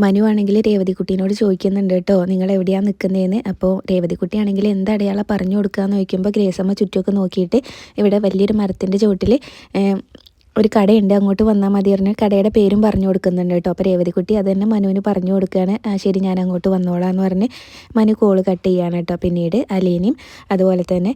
മനു ആണെങ്കിൽ രേവതിക്കുട്ടീനോട് ചോദിക്കുന്നുണ്ട് കേട്ടോ നിങ്ങൾ എവിടെയാണ് നിൽക്കുന്നതെന്ന് അപ്പോൾ രേവതിക്കുട്ടി ആണെങ്കിൽ എന്ത് അടയാളം പറഞ്ഞു കൊടുക്കാമെന്ന് ചോദിക്കുമ്പോൾ ഗ്രേസമ്മ ചുറ്റുമൊക്കെ നോക്കിയിട്ട് ഇവിടെ വലിയൊരു മരത്തിന്റെ ചുവട്ടിൽ ഒരു കടയുണ്ട് അങ്ങോട്ട് വന്നാൽ മതി പറഞ്ഞ് കടയുടെ പേരും പറഞ്ഞു കൊടുക്കുന്നുണ്ട് കേട്ടോ. അപ്പോൾ രേവതിക്കുട്ടി അത് തന്നെ മനുവിന് പറഞ്ഞു കൊടുക്കുകയാണ്. ശരി ഞാൻ അങ്ങോട്ട് വന്നോളാം എന്ന് പറഞ്ഞ് മനു കോൾ കട്ട് ചെയ്യുകയാണ് കേട്ടോ. പിന്നീട് അലീനയും അതുപോലെ തന്നെ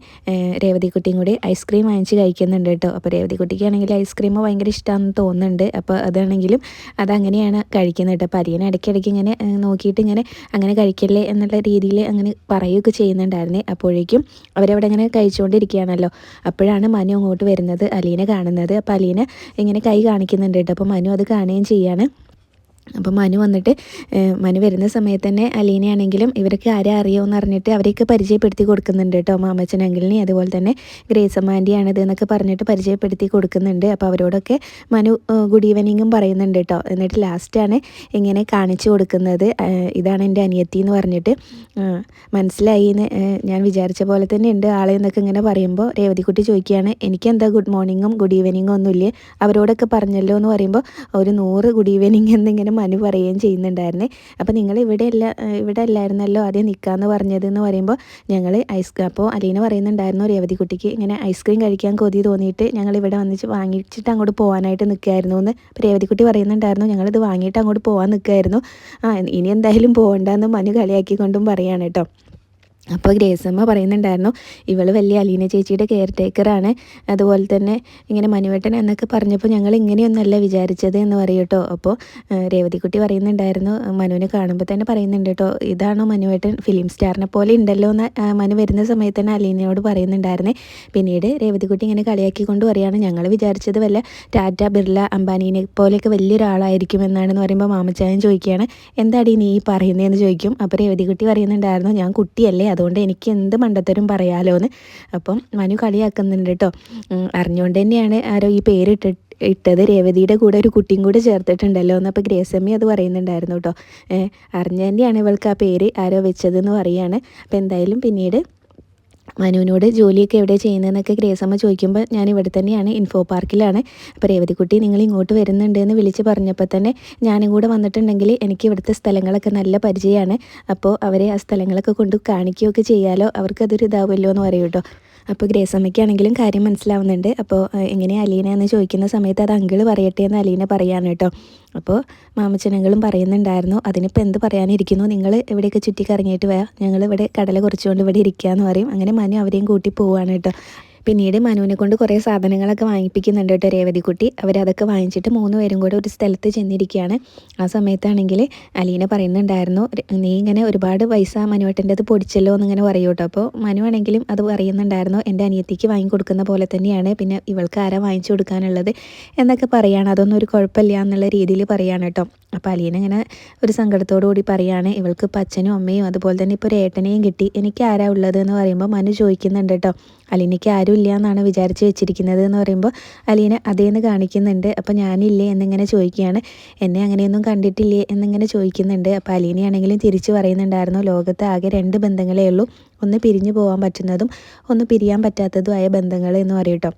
രേവതിക്കുട്ടിയും കൂടി ഐസ്ക്രീം വാങ്ങിച്ച് കഴിക്കുന്നുണ്ട് കേട്ടോ. അപ്പോൾ രേവതിക്കുട്ടിക്കാണെങ്കിൽ ഐസ്ക്രീം ഭയങ്കര ഇഷ്ടമാണെന്ന് തോന്നുന്നുണ്ട്. അപ്പോൾ അതാണെങ്കിലും അതങ്ങനെയാണ് കഴിക്കുന്നത് കേട്ടോ. അപ്പോൾ അരിയനെ ഇടയ്ക്കിടയ്ക്ക് ഇങ്ങനെ നോക്കിയിട്ട് ഇങ്ങനെ അങ്ങനെ കഴിക്കല്ലേ എന്നുള്ള രീതിയിൽ അങ്ങനെ പറയുകയൊക്കെ ചെയ്യുന്നുണ്ടായിരുന്നേ. അപ്പോഴേക്കും അവരവിടെ ഇങ്ങനെ കഴിച്ചുകൊണ്ടിരിക്കുകയാണല്ലോ. അപ്പോഴാണ് മനു അങ്ങോട്ട് വരുന്നത് അലീനെ കാണുന്നത്. അപ്പോൾ അലീന ഇങ്ങനെ കൈ കാണിക്കുന്നുണ്ട് കേട്ടോ. അപ്പോൾ മനു അത് കാണുകയും ചെയ്യാണ്. അപ്പോൾ മനു വന്നിട്ട് മനു വരുന്ന സമയത്ത് തന്നെ അലീനയാണെങ്കിലും ഇവരൊക്കെ ആരെ അറിയുമെന്ന് അറിഞ്ഞിട്ട് അവരെയൊക്കെ പരിചയപ്പെടുത്തി കൊടുക്കുന്നുണ്ട് കേട്ടോ മാമച്ചൻ അങ്കിളിനെ. അതുപോലെ തന്നെ ഗ്രേസമാന്റിയാണിത് എന്നൊക്കെ പറഞ്ഞിട്ട് പരിചയപ്പെടുത്തി കൊടുക്കുന്നുണ്ട്. അപ്പോൾ അവരോടൊക്കെ മനു ഗുഡ് ഈവനിങ്ങും പറയുന്നുണ്ട് കേട്ടോ. എന്നിട്ട് ലാസ്റ്റാണ് ഇങ്ങനെ കാണിച്ചു കൊടുക്കുന്നത്. ഇതാണ് എന്റെ അനിയത്തി എന്ന് പറഞ്ഞിട്ട്. മനസ്സിലായി എന്ന് ഞാൻ വിചാരിച്ച പോലെ തന്നെ ഉണ്ട് ആളെ എന്നൊക്കെ ഇങ്ങനെ പറയുമ്പോൾ രേവതിക്കുട്ടി ചോദിക്കുകയാണ് എനിക്കെന്താ ഗുഡ് മോർണിംഗും ഗുഡ് ഈവനിങ്ങും ഒന്നുമില്ലേ? അവരോടൊക്കെ പറഞ്ഞല്ലോ എന്ന് പറയുമ്പോൾ ഒരു നൂറ് ഗുഡ് ഈവനിങ് എന്നിങ്ങനെ മനു പറയുകയും ചെയ്യുന്നുണ്ടായിരുന്നേ. അപ്പോൾ നിങ്ങൾ ഇവിടെ അല്ല ഇവിടെ അല്ലായിരുന്നല്ലോ ആദ്യം നിൽക്കാമെന്ന് പറഞ്ഞത് എന്ന് പറയുമ്പോൾ ഞങ്ങൾ ഐസ് അപ്പോൾ അലീന പറയുന്നുണ്ടായിരുന്നു രേവതിക്കുട്ടിക്ക് ഇങ്ങനെ ഐസ്ക്രീം കഴിക്കാൻ കൊതി തോന്നിയിട്ട് ഞങ്ങൾ ഇവിടെ വന്നിച്ച് വാങ്ങിച്ചിട്ട് അങ്ങോട്ട് പോകാനായിട്ട് നിൽക്കുകയായിരുന്നു എന്ന് അപ്പോൾ രേവതിക്കുട്ടി പറയുന്നുണ്ടായിരുന്നു ഞങ്ങളിത് വാങ്ങിയിട്ട് അങ്ങോട്ട് പോകാൻ നിൽക്കുകയായിരുന്നു ആ ഇനി എന്തായാലും പോകണ്ടെന്ന് മനു കളിയാക്കിക്കൊണ്ടും പറയാണ് കേട്ടോ. അപ്പോൾ ഗ്രേസമ്മ പറയുന്നുണ്ടായിരുന്നു ഇവൾ വലിയ അലീന ചേച്ചിയുടെ കെയർ ടേക്കറാണ് അതുപോലെ തന്നെ ഇങ്ങനെ മനുവേട്ടൻ എന്നൊക്കെ പറഞ്ഞപ്പോൾ ഞങ്ങൾ ഇങ്ങനെയൊന്നല്ല വിചാരിച്ചത് എന്ന് പറയൂട്ടോ അപ്പോൾ രേവതിക്കുട്ടി പറയുന്നുണ്ടായിരുന്നു മനുവിനെ കാണുമ്പോൾ തന്നെ പറയുന്നുണ്ട് കേട്ടോ ഇതാണോ മനുവേട്ടൻ ഫിലിം സ്റ്റാറിനെ പോലെ ഉണ്ടല്ലോ എന്ന് മനു വരുന്ന സമയത്ത് തന്നെ അലീനയോട് പറയുന്നുണ്ടായിരുന്നേ. പിന്നീട് രേവതിക്കുട്ടി ഇങ്ങനെ കളിയാക്കിക്കൊണ്ട് പറയുകയാണ് ഞങ്ങൾ വിചാരിച്ചത് വല്ല ടാറ്റ ബിർള അംബാനീനെ പോലെയൊക്കെ വലിയൊരാളായിരിക്കും എന്നാണെന്ന് പറയുമ്പോൾ മാമച്ചായൻ ചോദിക്കുകയാണ് എന്താടി നീ പറയുന്നതെന്ന് ചോദിക്കും. അപ്പോൾ രേവതിക്കുട്ടി പറയുന്നുണ്ടായിരുന്നു ഞാൻ കുട്ടിയല്ലേ അതുകൊണ്ട് എനിക്ക് എന്ത് മണ്ടത്തരും പറയാലോ എന്ന് അപ്പം മനു കളിയാക്കുന്നുണ്ട് കേട്ടോ അറിഞ്ഞുകൊണ്ട് തന്നെയാണ് ആരോ ഈ പേരിട്ട് ഇട്ടത്. രേവതിയുടെ കൂടെ ഒരു കുട്ടിയും കൂടെ ചേർത്തിട്ടുണ്ടല്ലോ എന്ന് അപ്പോൾ ഗ്രേസമ്മി അത് പറയുന്നുണ്ടായിരുന്നു കേട്ടോ അറിഞ്ഞ തന്നെയാണ് ഇവൾക്ക് ആ പേര് ആരോ വെച്ചതെന്ന് പറയാണ്. അപ്പോൾ എന്തായാലും പിന്നീട് മനുവിനോട് ജോലിയൊക്കെ എവിടെ ചെയ്യുന്നതെന്നൊക്കെ ഗ്രേസമ്മ ചോദിക്കുമ്പോൾ ഞാൻ ഇവിടെ തന്നെയാണ് ഇൻഫോ പാർക്കിലാണ് അപ്പോൾ രേവതിക്കുട്ടി നിങ്ങൾ ഇങ്ങോട്ട് വരുന്നുണ്ട് എന്ന് വിളിച്ച് പറഞ്ഞപ്പോൾ തന്നെ ഞാനും കൂടെ വന്നിട്ടുണ്ടെങ്കിൽ എനിക്ക് ഇവിടുത്തെ സ്ഥലങ്ങളൊക്കെ നല്ല പരിചയമാണ്. അപ്പോൾ അവരെ ആ സ്ഥലങ്ങളൊക്കെ കൊണ്ട് കാണിക്കുകയൊക്കെ ചെയ്യാലോ അവർക്കതൊരു ഇതാവുമല്ലോ എന്ന് പറയും കേട്ടോ. അപ്പോൾ ഗ്രേസമ്മയ്ക്കാണെങ്കിലും കാര്യം മനസ്സിലാവുന്നുണ്ട്. അപ്പോൾ എങ്ങനെയാണ് എങ്ങനെ അലീന എന്ന് ചോദിക്കുന്ന സമയത്ത് അത് അങ്കിൾ പറയട്ടെ എന്ന് അലീന പറയാണ് കേട്ടോ. അപ്പോൾ മാമച്ചനങ്ങളും പറയുന്നുണ്ടായിരുന്നു അതിനിപ്പോൾ എന്ത് പറയാനിരിക്കുന്നു? നിങ്ങൾ ഇവിടെയൊക്കെ ചുറ്റിക്കറങ്ങിയിട്ട് വരാം ഞങ്ങൾ ഇവിടെ കടല കുറച്ചുകൊണ്ട് ഇവിടെ ഇരിക്കുക എന്ന് പറയും. അങ്ങനെ മനു അവരെയും കൂട്ടി പോവുകയാണ് കേട്ടോ. പിന്നീട് മനുവിനെ കൊണ്ട് കുറേ സാധനങ്ങളൊക്കെ വാങ്ങിപ്പിക്കുന്നുണ്ട് കേട്ടോ രേവതിക്കുട്ടി. അവരതൊക്കെ വാങ്ങിച്ചിട്ട് മൂന്ന് പേരും കൂടെ ഒരു സ്ഥലത്ത് ചെന്നിരിക്കുകയാണ്. ആ സമയത്താണെങ്കിൽ അലീന പറയുന്നുണ്ടായിരുന്നു നീ ഇങ്ങനെ ഒരുപാട് പൈസ മനുവേട്ടന്റെ അത് പൊടിച്ചല്ലോ എന്നിങ്ങനെ പറയൂ കേട്ടോ. അപ്പോൾ മനുവാണെങ്കിലും അത് പറയുന്നുണ്ടായിരുന്നു എന്റെ അനിയത്തിക്ക് വാങ്ങിക്കൊടുക്കുന്ന പോലെ തന്നെയാണ് പിന്നെ ഇവൾക്ക് ആരാ വാങ്ങിച്ചു കൊടുക്കാനുള്ളത് എന്നൊക്കെ പറയുകയാണ് അതൊന്നും ഒരു കുഴപ്പമില്ല എന്നുള്ള രീതിയിൽ പറയുകയാണ് കേട്ടോ. അപ്പോൾ അലീന ഇങ്ങനെ ഒരു സങ്കടത്തോടു കൂടി പറയുകയാണ് ഇവൾക്ക് ഇപ്പം അച്ഛനും അമ്മയും അതുപോലെ തന്നെ ഇപ്പോൾ ഒരു ഏട്ടനെയും കിട്ടി. എനിക്ക് ആരാ ഉള്ളത് എന്ന് പറയുമ്പോൾ മനു ചോദിക്കുന്നുണ്ട് കേട്ടോ. അലീനയ്ക്ക് ആരും ഇല്ല എന്നാണ് വിചാരിച്ച് വെച്ചിരിക്കുന്നത് എന്ന് പറയുമ്പോൾ അലീന അതേന്ന് കാണിക്കുന്നുണ്ട്. അപ്പോൾ ഞാനില്ലേ എന്നിങ്ങനെ ചോദിക്കുകയാണ്. എന്നെ അങ്ങനെയൊന്നും കണ്ടിട്ടില്ലേ എന്നിങ്ങനെ ചോദിക്കുന്നുണ്ട്. അപ്പോൾ അലീനയാണെങ്കിലും തിരിച്ചു പറയുന്നുണ്ടായിരുന്നു ലോകത്ത് ആകെ രണ്ട് ബന്ധങ്ങളേ ഉള്ളൂ. ഒന്ന് പിരിഞ്ഞു പോകാൻ പറ്റുന്നതും ഒന്ന് പിരിയാൻ പറ്റാത്തതുമായ ബന്ധങ്ങൾ എന്ന് പറയും കേട്ടോ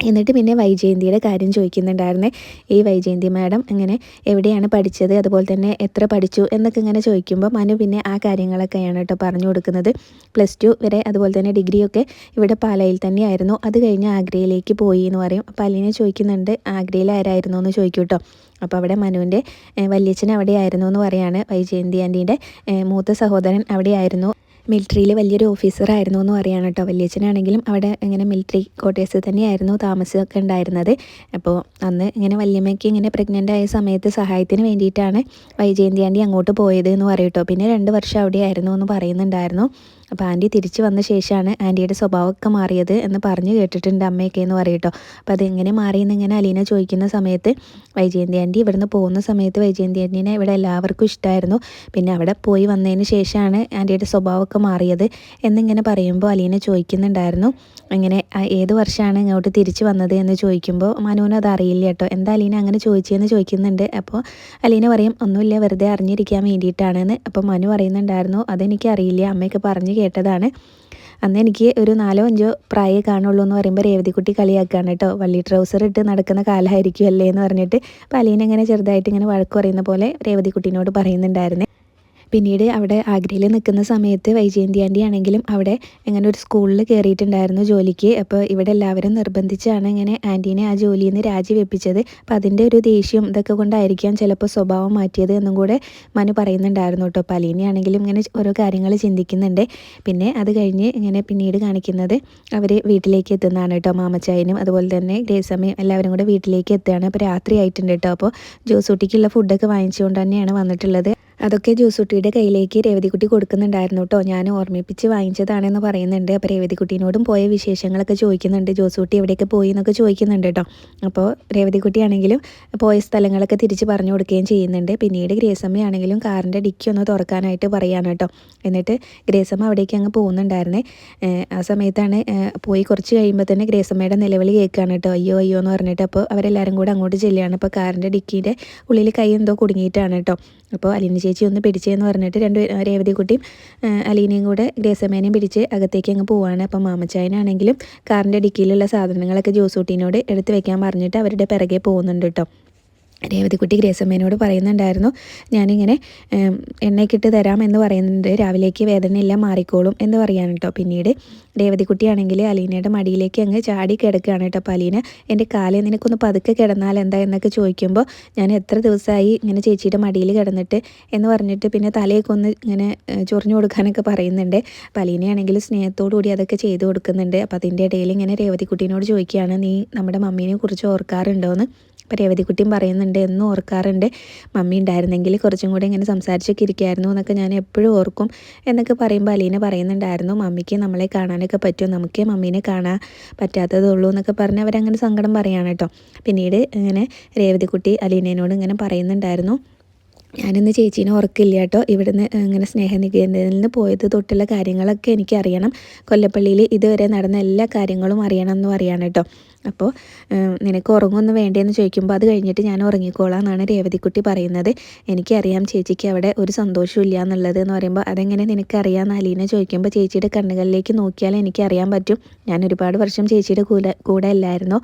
എന്നിട്ട് പിന്നെ വൈജയന്തിയുടെ കാര്യം ചോദിക്കുന്നുണ്ടായിരുന്നേ. ഈ വൈജയന്തി മാഡം ഇങ്ങനെ എവിടെയാണ് പഠിച്ചത്? അതുപോലെ തന്നെ എത്ര പഠിച്ചു? എന്നൊക്കെ ഇങ്ങനെ ചോദിക്കുമ്പോൾ മനു പിന്നെ ആ കാര്യങ്ങളൊക്കെയാണ് കേട്ടോ പറഞ്ഞു കൊടുക്കുന്നത്. പ്ലസ് ടു വരെ അതുപോലെ തന്നെ ഡിഗ്രിയൊക്കെ ഇവിടെ പാലയിൽ തന്നെയായിരുന്നു. അത് കഴിഞ്ഞ് ആഗ്രയിലേക്ക് പോയി എന്ന് പറയും. അപ്പോൾ അലീനെ ചോദിക്കുന്നുണ്ട് ആഗ്രയിൽ ആരായിരുന്നു? എന്ന് ചോദിക്കും കേട്ടോ. അപ്പോൾ അവിടെ മനുവിന്റെ വല്യച്ഛൻ അവിടെയായിരുന്നു എന്ന് പറയാണ് വൈജയന്തി ആന്റീന്റെ മൂത്ത സഹോദരൻ അവിടെയായിരുന്നു. മിലിറ്ററിയിൽ വലിയൊരു ഓഫീസറായിരുന്നു എന്ന് പറയുകയാണ് കേട്ടോ. വല്യച്ഛനാണെങ്കിലും അവിടെ ഇങ്ങനെ മിലിറ്ററി ക്വാർട്ടേഴ്സിൽ തന്നെയായിരുന്നു താമസമൊക്കെ ഉണ്ടായിരുന്നത്. അപ്പോൾ അന്ന് ഇങ്ങനെ വല്യമ്മയ്ക്ക് ഇങ്ങനെ പ്രഗ്നന്റ് ആയ സമയത്ത് സഹായത്തിന് വേണ്ടിയിട്ടാണ് വൈജയന്തി ആന്റി അങ്ങോട്ട് പോയത് എന്ന് പറയും കേട്ടോ. പിന്നെ രണ്ട് വർഷം അവിടെയായിരുന്നു എന്ന് പറയുന്നുണ്ടായിരുന്നു. അപ്പോൾ ആന്റി തിരിച്ചു വന്ന ശേഷമാണ് ആന്റിയുടെ സ്വഭാവമൊക്കെ മാറിയത് എന്ന് പറഞ്ഞു കേട്ടിട്ടുണ്ട് അമ്മയൊക്കെ എന്ന് പറയട്ടോ. അപ്പോൾ അതെങ്ങനെ മാറിയെന്ന് ഇങ്ങനെ അലീന ചോദിക്കുന്ന സമയത്ത് വൈജയന്തി ആന്റി ഇവിടുന്ന് പോകുന്ന സമയത്ത് വൈജയന്തി ആന്റീനെ ഇവിടെ എല്ലാവർക്കും ഇഷ്ടമായിരുന്നു പിന്നെ അവിടെ പോയി വന്നതിന് ശേഷമാണ് ആന്റിയുടെ സ്വഭാവമൊക്കെ മാറിയത് എന്നിങ്ങനെ പറയുമ്പോൾ അലീന ചോദിക്കുന്നുണ്ടായിരുന്നു. അങ്ങനെ ഏത് വർഷമാണ് ഇങ്ങോട്ട് തിരിച്ചു വന്നത്? എന്ന് ചോദിക്കുമ്പോൾ മനുവിന് അത് അറിയില്ല കേട്ടോ. എന്താ അലീന അങ്ങനെ ചോദിച്ചതെന്ന് ചോദിക്കുന്നുണ്ട്. അപ്പോൾ അലീന പറയും ഒന്നുമില്ല വെറുതെ അറിഞ്ഞിരിക്കാൻ വേണ്ടിയിട്ടാണെന്ന് അപ്പോൾ മനു പറയുന്നുണ്ടായിരുന്നു അതെനിക്ക് അറിയില്ല അമ്മയൊക്കെ പറഞ്ഞു കേട്ടതാണ്. അന്ന് എനിക്ക് ഒരു നാലോ അഞ്ചോ പ്രായേ കാണുള്ളൂ എന്ന് പറയുമ്പോൾ രേവതിക്കുട്ടി കളിയാക്കുകയാണ് കേട്ടോ. വള്ളി ട്രൗസർ ഇട്ട് നടക്കുന്ന കാലമായിരിക്കും അല്ലേ എന്ന് പറഞ്ഞിട്ട്. അപ്പോൾ അലീനങ്ങനെ ചെറുതായിട്ട് ഇങ്ങനെ വഴക്ക് പറയുന്ന പോലെ രേവതിക്കുട്ടീനോട് പറയുന്നുണ്ടായിരുന്നേ. പിന്നീട് അവിടെ ആഗ്രയിൽ നിൽക്കുന്ന സമയത്ത് വൈജയന്തി ആന്റി ആണെങ്കിലും അവിടെ ഇങ്ങനെ ഒരു സ്കൂളിൽ കയറിയിട്ടുണ്ടായിരുന്നു ജോലിക്ക്. അപ്പോൾ ഇവിടെ എല്ലാവരും നിർബന്ധിച്ചാണ് ഇങ്ങനെ ആന്റീനെ ആ ജോലിയിൽ നിന്ന് രാജിവെപ്പിച്ചത്. അപ്പോൾ അതിന്റെ ഒരു ദേഷ്യം ഇതൊക്കെ കൊണ്ടായിരിക്കാം ചിലപ്പോൾ സ്വഭാവം മാറ്റിയത് എന്നും കൂടെ മനു പറയുന്നുണ്ടായിരുന്നു കേട്ടോ. അപ്പോൾ ആണെങ്കിലും ഇങ്ങനെ ഓരോ കാര്യങ്ങൾ ചിന്തിക്കുന്നുണ്ട്. പിന്നെ അത് കഴിഞ്ഞ് ഇങ്ങനെ പിന്നീട് കാണിക്കുന്നത് അവർ വീട്ടിലേക്ക് എത്തുന്നതാണ് കേട്ടോ. മാമച്ചായനും അതുപോലെ തന്നെ ഗ്രേസമ്മയും എല്ലാവരും കൂടെ വീട്ടിലേക്ക് എത്തുകയാണ്. അപ്പോൾ രാത്രി ആയിട്ടുണ്ട് കേട്ടോ. അപ്പോൾ ജോസൂട്ടിക്കുള്ള ഫുഡൊക്കെ വാങ്ങിച്ചുകൊണ്ട് തന്നെയാണ് വന്നിട്ടുള്ളത്. അതൊക്കെ ജോസുട്ടിയുടെ കയ്യിലേക്ക് രേവതിക്കുട്ടി കൊടുക്കുന്നുണ്ടായിരുന്നു കേട്ടോ. ഞാൻ ഓർമ്മിപ്പിച്ച് വാങ്ങിച്ചതാണെന്ന് പറയുന്നുണ്ട്. അപ്പോൾ രേവതിക്കുട്ടീനോടും പോയ വിശേഷങ്ങളൊക്കെ ചോദിക്കുന്നുണ്ട്. ജോസൂട്ടി എവിടെയൊക്കെ പോയി എന്നൊക്കെ ചോദിക്കുന്നുണ്ട് കേട്ടോ. അപ്പോൾ രേവതിക്കുട്ടിയാണെങ്കിലും പോയ സ്ഥലങ്ങളൊക്കെ തിരിച്ച് പറഞ്ഞു കൊടുക്കുകയും ചെയ്യുന്നുണ്ട്. പിന്നീട് ഗ്രേസമ്മയാണെങ്കിലും കാറിന്റെ ഡിക്കി ഒന്ന് തുറക്കാനായിട്ട് പറയാണ് കേട്ടോ. എന്നിട്ട് ഗ്രേസമ്മ അവിടേക്ക് അങ്ങ് പോകുന്നുണ്ടായിരുന്നേ. ആ സമയത്താണ് പോയി കുറച്ച് കഴിയുമ്പോൾ തന്നെ ഗ്രേസമ്മയുടെ നിലവിളി കേൾക്കുകയാണ് കേട്ടോ. അയ്യോ അയ്യോ എന്ന് പറഞ്ഞിട്ട് അപ്പോൾ അവരെല്ലാവരും കൂടെ അങ്ങോട്ട് ചെല്ലുകയാണ്. അപ്പോൾ കാറിന്റെ ഡിക്കിയുടെ ഉള്ളിൽ കൈ എന്തോ കുടുങ്ങിയിട്ടാണ് കേട്ടോ. അപ്പോൾ അലീന ചേച്ചി ഒന്ന് പിടിച്ചേന്ന് പറഞ്ഞിട്ട് രണ്ട് രേവതി കുട്ടിയും അലീനയും കൂടെ ഗ്രേസമേനയും പിടിച്ച് അകത്തേക്ക് അങ്ങ് പോവാണ്. അപ്പം മാമച്ചായനാണെങ്കിലും കാറിന്റെ ഡിക്കിയിലുള്ള സാധനങ്ങളൊക്കെ ജോസൂട്ടീനോട് എടുത്ത് വെക്കാൻ പറഞ്ഞിട്ട് അവരുടെ പിറകെ പോകുന്നുണ്ട് കേട്ടോ. രേവതിക്കുട്ടി ഗ്രേസമ്മേനോട് പറയുന്നുണ്ടായിരുന്നു ഞാനിങ്ങനെ എണ്ണയ്ക്കിട്ട് തരാം എന്ന് പറയുന്നുണ്ട്. രാവിലേക്ക് വേദനയെല്ലാം മാറിക്കോളും എന്ന് പറയാൻ കേട്ടോ പിന്നീട് രേവതിക്കുട്ടിയാണെങ്കിൽ അലീനയുടെ മടിയിലേക്ക് അങ്ങ് ചാടി കിടക്കുകയാണ് കേട്ടോ അപ്പോൾ അലീന എന്റെ കാലേ നിനക്കൊന്ന് പതുക്കെ കിടന്നാൽ എന്താ? എന്നൊക്കെ ചോദിക്കുമ്പോൾ ഞാൻ എത്ര ദിവസമായി ഇങ്ങനെ ചേച്ചിയുടെ മടിയിൽ കിടന്നിട്ട്? എന്ന് പറഞ്ഞിട്ട് പിന്നെ തലയൊക്കെ ഒന്ന് ഇങ്ങനെ ചൊറിഞ്ഞു കൊടുക്കാനൊക്കെ പറയുന്നുണ്ട്. അപ്പോൾ അലീനയാണെങ്കിൽ സ്നേഹത്തോടുകൂടി അതൊക്കെ ചെയ്തു കൊടുക്കുന്നുണ്ട്. അപ്പോൾ അതിന്റെ ഇടയിൽ ഇങ്ങനെ രേവതിക്കുട്ടീനോട് ചോദിക്കുകയാണ് നീ നമ്മുടെ മമ്മീനെ കുറിച്ച് ഓർക്കാറുണ്ടോ എന്ന് അപ്പോൾ രേവതിക്കുട്ടിയും പറയുന്നുണ്ട് എന്നും ഓർക്കാറുണ്ട്. മമ്മി ഉണ്ടായിരുന്നെങ്കിൽ കുറച്ചും കൂടി ഇങ്ങനെ സംസാരിച്ചൊക്കെ ഇരിക്കുമായിരുന്നു എന്നൊക്കെ ഞാൻ എപ്പോഴും ഓർക്കും എന്നൊക്കെ പറയുമ്പോൾ അലീന പറയുന്നുണ്ടായിരുന്നു മമ്മിക്ക് നമ്മളെ കാണാനൊക്കെ പറ്റും നമുക്ക് മമ്മീനെ കാണാൻ പറ്റാത്തതുള്ളൂ എന്നൊക്കെ പറഞ്ഞ് അവരങ്ങനെ സങ്കടം പറയുകയാണ് കേട്ടോ. പിന്നീട് ഇങ്ങനെ രേവതിക്കുട്ടി അലീനയോട് ഇങ്ങനെ പറയുന്നുണ്ടായിരുന്നു ഞാനിന്ന് ചേച്ചീനെ ഉറക്കില്ല കേട്ടോ. ഇവിടുന്ന് ഇങ്ങനെ സ്നേഹനികേന്ദ്രത്തിൽ നിന്ന് പോയത് തൊട്ടുള്ള കാര്യങ്ങളൊക്കെ എനിക്കറിയണം. കൊല്ലപ്പള്ളിയിൽ ഇതുവരെ നടന്ന എല്ലാ കാര്യങ്ങളും അറിയണം എന്ന് പറയാണ് കേട്ടോ. അപ്പോൾ നിനക്ക് ഉറങ്ങുമെന്ന് വേണ്ടേന്ന് ചോദിക്കുമ്പോൾ അത് കഴിഞ്ഞിട്ട് ഞാൻ ഉറങ്ങിക്കോളാം എന്നാണ് രേവതിക്കുട്ടി പറയുന്നത്. എനിക്കറിയാം ചേച്ചിക്ക് അവിടെ ഒരു സന്തോഷവും ഇല്ല എന്നുള്ളത് എന്ന് പറയുമ്പോൾ അതെങ്ങനെ നിനക്കറിയാമെന്ന് അലീന ചോദിക്കുമ്പോൾ ചേച്ചിയുടെ കണ്ണുകളിലേക്ക് നോക്കിയാൽ എനിക്കറിയാൻ പറ്റും. ഞാൻ ഒരുപാട് വർഷം ചേച്ചിയുടെ കൂടെ കൂടെ അല്ലായിരുന്നോ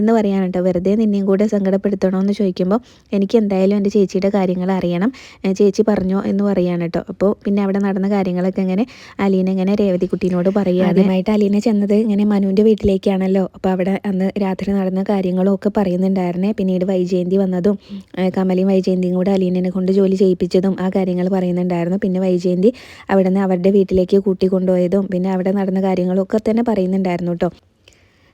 എന്ന് പറയാൻ കേട്ടോ. വെറുതെ നിന്നെയും കൂടെ സങ്കടപ്പെടുത്തണമെന്ന് ചോദിക്കുമ്പോൾ എനിക്ക് എന്തായാലും എന്റെ ചേച്ചിയുടെ കാര്യങ്ങൾ അറിയണം. ചേച്ചി പറഞ്ഞോ എന്ന് പറയാൻ കേട്ടോ. അപ്പോൾ പിന്നെ അവിടെ നടന്ന കാര്യങ്ങളൊക്കെ ഇങ്ങനെ അലീന ഇങ്ങനെ രേവതിക്കുട്ടീനോട് പറയുക ആദ്യമായിട്ട് അലീന ചെന്നത് ഇങ്ങനെ മനുവിന്റെ വീട്ടിലേക്കാണല്ലോ. അപ്പോൾ അവിടെ അന്ന് രാത്രി നടന്ന കാര്യങ്ങളും ഒക്കെ പറയുന്നുണ്ടായിരുന്നേ. പിന്നീട് വൈജയന്തി വന്നതും കമലയും വൈജയന്തിയും കൂടെ അലീനനെ കൊണ്ട് ജോലി ചെയ്യിപ്പിച്ചതും ആ കാര്യങ്ങൾ പറയുന്നുണ്ടായിരുന്നു. പിന്നെ വൈജയന്തി അവിടെ നിന്ന് അവരുടെ വീട്ടിലേക്ക് കൂട്ടിക്കൊണ്ടുപോയതും പിന്നെ അവിടെ നടന്ന കാര്യങ്ങളൊക്കെ തന്നെ പറയുന്നുണ്ടായിരുന്നു കേട്ടോ.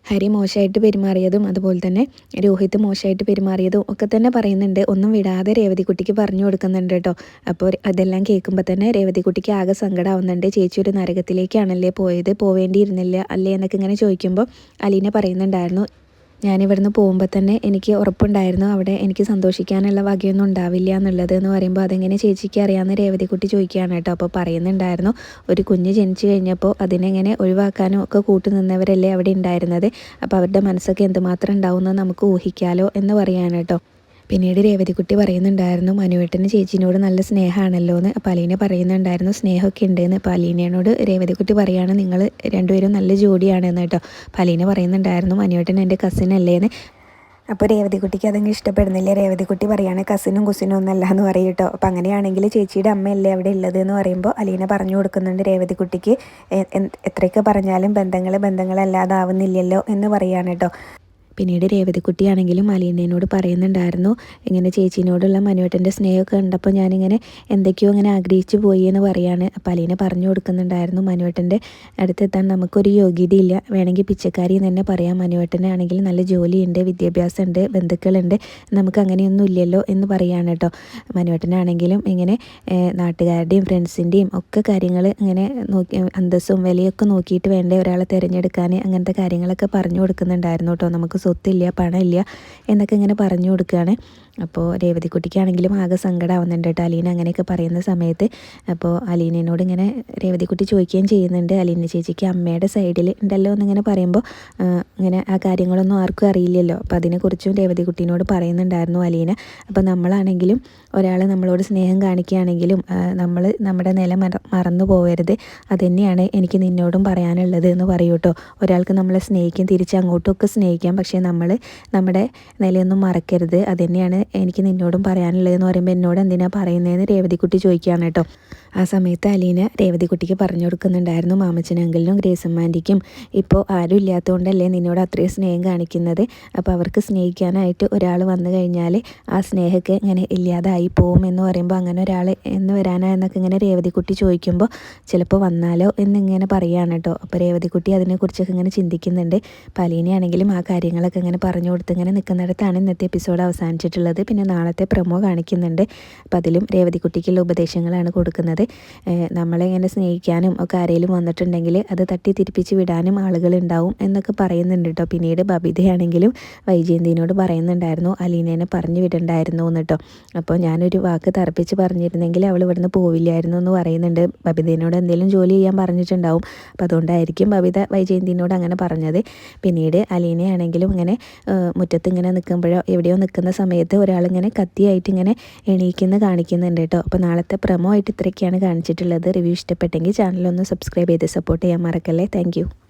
ഹരി മോശമായിട്ട് പെരുമാറിയതും അതുപോലെ തന്നെ രോഹിത് മോശമായിട്ട് പെരുമാറിയതും ഒക്കെ തന്നെ പറയുന്നുണ്ട്. ഒന്നും വിടാതെ രേവതിക്കുട്ടിക്ക് പറഞ്ഞു കൊടുക്കുന്നുണ്ട് കേട്ടോ. അപ്പോൾ അതെല്ലാം കേൾക്കുമ്പോൾ തന്നെ രേവതിക്കുട്ടിക്ക് ആകെ സങ്കടമാവുന്നുണ്ട് ചേച്ചി ഒരു നരകത്തിലേക്കാണല്ലേ പോയത്? പോവേണ്ടിയിരുന്നില്ല അല്ലേ എന്നൊക്കെ ഇങ്ങനെ ചോദിക്കുമ്പോൾ അലീന പറയുന്നുണ്ടായിരുന്നു. ഞാനിവിടുന്ന് പോകുമ്പോൾ തന്നെ എനിക്ക് ഉറപ്പുണ്ടായിരുന്നു. അവിടെ എനിക്ക് സന്തോഷിക്കാനുള്ള വകയൊന്നും ഉണ്ടാവില്ല എന്നുള്ളത് എന്ന് പറയുമ്പോൾ അതെങ്ങനെ ചേച്ചിക്ക് അറിയാമെന്ന് രേവതിക്കുട്ടി ചോദിക്കുകയാണ് കേട്ടോ. അപ്പോൾ പറയുന്നുണ്ടായിരുന്നു ഒരു കുഞ്ഞ് ജനിച്ചു കഴിഞ്ഞപ്പോൾ അതിനെങ്ങനെ ഒഴിവാക്കാനും ഒക്കെ കൂട്ടുനിന്നവരല്ലേ അവിടെ ഉണ്ടായിരുന്നത്? അപ്പോൾ അവരുടെ മനസ്സൊക്കെ എന്തുമാത്രം ഉണ്ടാവുമെന്ന് നമുക്ക് ഊഹിക്കാലോ എന്ന് പറയാണ് കേട്ടോ. പിന്നീട് രേവതിക്കുട്ടി പറയുന്നുണ്ടായിരുന്നു മനുവേട്ടന് ചേച്ചിനോട് നല്ല സ്നേഹമാണല്ലോ എന്ന് അപ്പോൾ അലീന പറയുന്നുണ്ടായിരുന്നു സ്നേഹമൊക്കെ ഉണ്ടെന്ന്. അപ്പോൾ അലീനയോട് രേവതിക്കുട്ടി പറയുകയാണ് നിങ്ങൾ രണ്ടുപേരും നല്ല ജോഡിയാണെന്ന് കേട്ടോ. അപ്പോൾ അലീന പറയുന്നുണ്ടായിരുന്നു മനുവേട്ടൻ എന്റെ കസിൻ അല്ലേ എന്ന്. അപ്പോൾ രേവതിക്കുട്ടിക്ക് അതങ്ങ് ഇഷ്ടപ്പെടുന്നില്ല. രേവതിക്കുട്ടി പറയാണ് കസിനും കുസിനും ഒന്നല്ല എന്ന് പറയും കേട്ടോ. അപ്പോൾ അങ്ങനെയാണെങ്കിൽ ചേച്ചിയുടെ അമ്മയല്ലേ അവിടെ ഉള്ളത് എന്ന് പറയുമ്പോൾ അലീന പറഞ്ഞു കൊടുക്കുന്നുണ്ട് രേവതിക്കുട്ടിക്ക് എത്രയൊക്കെ പറഞ്ഞാലും ബന്ധങ്ങൾ ബന്ധങ്ങളല്ലാതാവുന്നില്ലല്ലോ എന്ന് പറയാണ് കേട്ടോ. പിന്നീട് രേവതിക്കുട്ടിയാണെങ്കിലും അലീനയോട് പറയുന്നുണ്ടായിരുന്നു. ഇങ്ങനെ ചേച്ചീനോടുള്ള മനുവേട്ടന്റെ സ്നേഹമൊക്കെ കണ്ടപ്പോൾ ഞാനിങ്ങനെ എന്തൊക്കെയോ അങ്ങനെ ആഗ്രഹിച്ചു പോയി എന്ന് പറയാണ്. അപ്പോൾ അലീന പറഞ്ഞു കൊടുക്കുന്നുണ്ടായിരുന്നു മനുവേട്ടന്റെ അടുത്തെത്താൻ നമുക്കൊരു യോഗ്യതയില്ല. വേണമെങ്കിൽ പിച്ചക്കാരി തന്നെ പറയാം. മനുവേട്ടനെ ആണെങ്കിൽ നല്ല ജോലിയുണ്ട് വിദ്യാഭ്യാസമുണ്ട് ബന്ധുക്കളുണ്ട്. നമുക്ക് അങ്ങനെയൊന്നും ഇല്ലല്ലോ എന്ന് പറയാണ് കേട്ടോ. മനുവേട്ടനാണെങ്കിലും ഇങ്ങനെ നാട്ടുകാരുടെയും ഫ്രണ്ട്സിന്റെയും ഒക്കെ കാര്യങ്ങൾ ഇങ്ങനെ നോക്കി അന്തസ്സും വിലയൊക്കെ നോക്കിയിട്ട് വേണ്ടേ ഒരാളെ തിരഞ്ഞെടുക്കാൻ അങ്ങനത്തെ കാര്യങ്ങളൊക്കെ പറഞ്ഞു കൊടുക്കുന്നുണ്ടായിരുന്നു കേട്ടോ. നമുക്ക് സ്വത്തില്ല പണമില്ല എന്നൊക്കെ ഇങ്ങനെ പറഞ്ഞു കൊടുക്കുകയാണ്. അപ്പോൾ രേവതിക്കുട്ടിക്കാണെങ്കിലും ആകെ സങ്കടമാവുന്നുണ്ട് കേട്ടോ അലീന അങ്ങനെയൊക്കെ പറയുന്ന സമയത്ത് അപ്പോൾ അലീനയോട് ഇങ്ങനെ രേവതിക്കുട്ടി ചോദിക്കുകയും ചെയ്യുന്നുണ്ട്. അലീന ചേച്ചിക്ക് അമ്മയുടെ സൈഡിൽ ഉണ്ടല്ലോ എന്നിങ്ങനെ പറയുമ്പോൾ ഇങ്ങനെ ആ കാര്യങ്ങളൊന്നും ആർക്കും അറിയില്ലല്ലോ. അപ്പോൾ അതിനെക്കുറിച്ചും രേവതിക്കുട്ടീനോട് പറയുന്നുണ്ടായിരുന്നു അലീന. അപ്പോൾ നമ്മളാണെങ്കിലും ഒരാൾ നമ്മളോട് സ്നേഹം കാണിക്കുകയാണെങ്കിലും നമ്മൾ നമ്മുടെ നില മറ മറന്നു പോകരുത് അതുതന്നെയാണ് എനിക്ക് നിന്നോടും പറയാനുള്ളത് എന്ന് പറയൂ കേട്ടോ ഒരാൾക്ക് നമ്മളെ സ്നേഹിക്കും തിരിച്ച് അങ്ങോട്ടും ഒക്കെ സ്നേഹിക്കാം. പക്ഷേ നമ്മൾ നമ്മുടെ നിലയൊന്നും മറക്കരുത്. അതുതന്നെയാണ് എനിക്ക് നിന്നോടും പറയാനുള്ളതെന്ന് പറയുമ്പോൾ എന്നോട് എന്തിനാണ് പറയുന്നതെന്ന് രേവതിക്കുട്ടി ചോദിക്കുകയാണ് കേട്ടോ. ആ സമയത്ത് അലീന രേവതിക്കുട്ടിക്ക് പറഞ്ഞു കൊടുക്കുന്നുണ്ടായിരുന്നു മാമച്ചൻ അങ്കിളിനും ഗ്രേസമ്മാന്റിക്കും ഇപ്പോൾ ആരും ഇല്ലാത്തതുകൊണ്ടല്ലേ നിന്നോട് അത്രയും സ്നേഹം കാണിക്കുന്നത്? അപ്പോൾ അവർക്ക് സ്നേഹിക്കാനായിട്ട് ഒരാൾ വന്നു കഴിഞ്ഞാൽ ആ സ്നേഹമൊക്കെ ഇങ്ങനെ ഇല്ലാതായി പോകും എന്ന് പറയുമ്പോൾ അങ്ങനെ ഒരാൾ എന്ന് വരാനാ എന്നൊക്കെ ഇങ്ങനെ രേവതിക്കുട്ടി ചോദിക്കുമ്പോൾ ചിലപ്പോൾ വന്നാലോ എന്നിങ്ങനെ പറയുകയാണ് കേട്ടോ അപ്പോൾ രേവതിക്കുട്ടി അതിനെക്കുറിച്ചൊക്കെ ഇങ്ങനെ ചിന്തിക്കുന്നുണ്ട്. പലീനയാണെങ്കിലും ആ കാര്യങ്ങളൊക്കെ ഇങ്ങനെ പറഞ്ഞു കൊടുത്ത് ഇങ്ങനെ നിൽക്കുന്നിടത്താണ് ഇന്നത്തെ എപ്പിസോഡ് അവസാനിച്ചിട്ടുള്ളത്. പിന്നെ നാളത്തെ പ്രമോ കാണിക്കുന്നുണ്ട്. അപ്പോൾ അതിലും രേവതിക്കുട്ടിക്കുള്ള ഉപദേശങ്ങളാണ് കൊടുക്കുന്നത്. നമ്മളെ ഇങ്ങനെ സ്നേഹിക്കാനും ഒക്കെ ആരെങ്കിലും വന്നിട്ടുണ്ടെങ്കിൽ അത് തട്ടി തിരിപ്പിച്ച് വിടാനും ആളുകളുണ്ടാവും എന്നൊക്കെ പറയുന്നുണ്ട് കേട്ടോ പിന്നീട് ബബിതയാണെങ്കിലും വൈജയന്തിനോട് പറയുന്നുണ്ടായിരുന്നു അലീനേനെ പറഞ്ഞു വിടണ്ടായിരുന്നു എന്ന് കേട്ടോ അപ്പോൾ ഞാനൊരു വാക്ക് തറപ്പിച്ച് പറഞ്ഞിരുന്നെങ്കിൽ അവൾ ഇവിടുന്ന് പോവില്ലായിരുന്നു എന്ന് പറയുന്നുണ്ട്. ബബിതേനോട് എന്തെങ്കിലും ജോലി ചെയ്യാൻ പറഞ്ഞിട്ടുണ്ടാവും. അപ്പോൾ അതുകൊണ്ടായിരിക്കും ബബിത വൈജയന്തിനോട് അങ്ങനെ പറഞ്ഞത്. പിന്നീട് അലീനയാണെങ്കിലും ഇങ്ങനെ മുറ്റത്ത് ഇങ്ങനെ നിൽക്കുമ്പോഴോ എവിടെയോ നിൽക്കുന്ന സമയത്ത് ഒരാളിങ്ങനെ കത്തിയായിട്ട് ഇങ്ങനെ എണീക്കുന്ന കാണിക്കുന്നുണ്ട് കേട്ടോ അപ്പോൾ നാളത്തെ പ്രമോ ആയിട്ട് ഇത്രയൊക്കെയാണ് കാണിച്ചിട്ടുള്ളത്. റിവ്യൂ ഇഷ്ടപ്പെട്ടെങ്കിൽ ചാനലൊന്ന് സബ്സ്ക്രൈബ് ചെയ്ത് സപ്പോർട്ട് ചെയ്യാൻ മറക്കല്ലേ. താങ്ക്